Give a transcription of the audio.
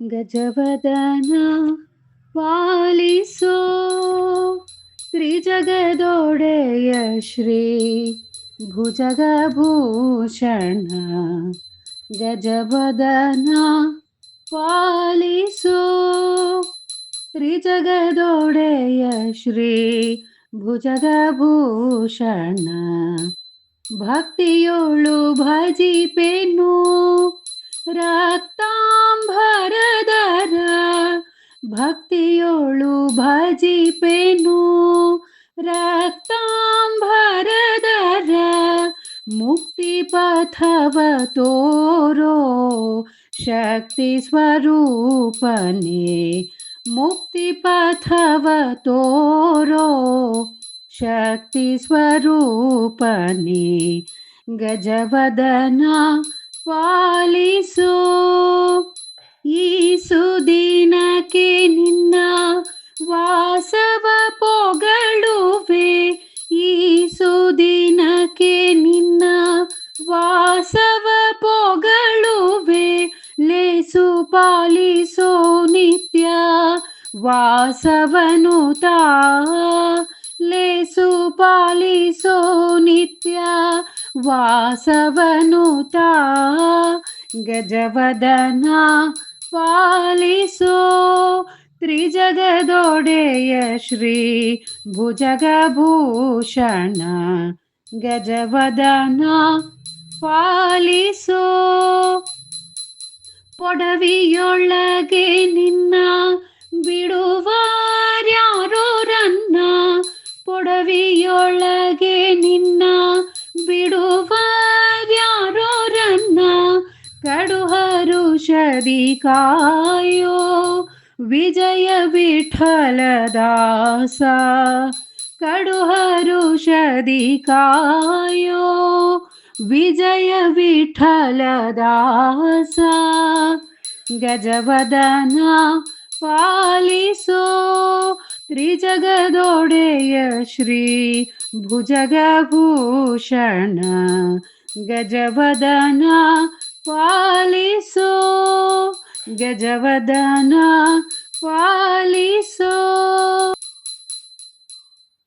ಗಜವದನ ಪಾಲಿಸೋ ತ್ರಿಜಗದೊಡೆಯ ಶ್ರೀ ಭುಜಗಭೂಷಣ ಗಜವದನ ಪಾಲಿಸೋ ತ್ರಿಜಗದೊಡೆಯ ಶ್ರೀ ಭುಜಗಭೂಷಣ ಭಕ್ತಿಯೋಳು ಭಜಿಪೆನು ರಕ್ತಾಂಬರದರ ಭಕ್ತಿಯೋಳು ಭಜಿಪೆನು ರಕ್ತಾಂಬರದರ ಮುಕ್ತಿ ಪಥವ ತೋರೋ ಶಕ್ತಿ ಸ್ವರೂಪನೇ ಮುಕ್ತಿ ಪಥವ ತೋರೋ ಶಕ್ತಿ ಸ್ವರೂಪನೇ ಗಜವದನ ಪಾಲಿಸೋ ಪಾಲಿಸೋ ನಿತ್ಯ ವಾಸವನು ತಾ ಲೇಸು ಪಾಲಿಸೋ ನಿತ್ಯ ವಾಸವನು ತಾ ಗಜವದನ ಪಾಲಿಸೋ ತ್ರಿಜಗದೊಡೆಯ ಶ್ರೀ ಭುಜಗಭೂಷಣ ಗಜವದನ ಪಾಲಿಸೋ ಒಡವಿಯೊಳಗೆ ನಿನ್ನ ಬಿಡುವಾರ್ಯಾರೋರನ್ನ ಒಡವಿಯೊಳಗೆ ನಿನ್ನ ಬಿಡುವಾರ್ಯಾರೋರನ್ನ ಕಡುಹರು ಶರಿ ಕಾಯೋ ವಿಜಯ ವಿಠಲ ದಾಸ. ಕಡುಹರು ಶರಿ ಕಾಯೋ विजय विजयविठलदासा गजवदना पालिसो। त्रिजगदोडेय श्री भुजगभूषण। गजवदना पालिसो। गजवदना पालिसो।